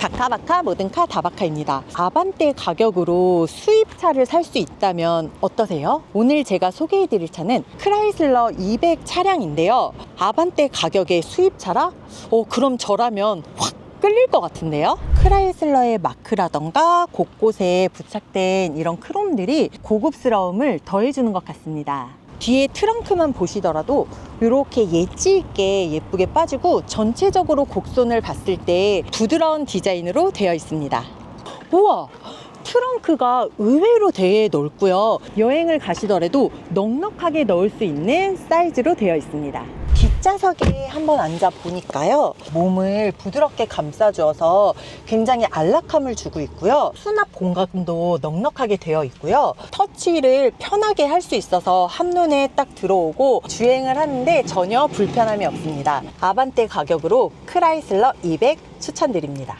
다카바카 모든 카 다바카입니다. 아반떼 가격으로 수입차를 살 수 있다면 어떠세요? 오늘 제가 소개해드릴 차는 크라이슬러 200 차량인데요. 아반떼 가격의 수입차라? 어, 그럼 저라면 확 끌릴 것 같은데요? 크라이슬러의 마크라던가 곳곳에 부착된 이런 크롬들이 고급스러움을 더해주는 것 같습니다. 뒤에 트렁크만 보시더라도 이렇게 예지 있게 예쁘게 빠지고 전체적으로 곡선을 봤을 때 부드러운 디자인으로 되어 있습니다. 우와! 트렁크가 의외로 되게 넓고요. 여행을 가시더라도 넉넉하게 넣을 수 있는 사이즈로 되어 있습니다. 뒷좌석에 한번 앉아 보니까요. 몸을 부드럽게 감싸주어서 굉장히 안락함을 주고 있고요. 수납 공간도 넉넉하게 되어 있고요. 터치를 편하게 할 수 있어서 한눈에 딱 들어오고 주행을 하는데 전혀 불편함이 없습니다. 아반떼 가격으로 크라이슬러 200 추천드립니다.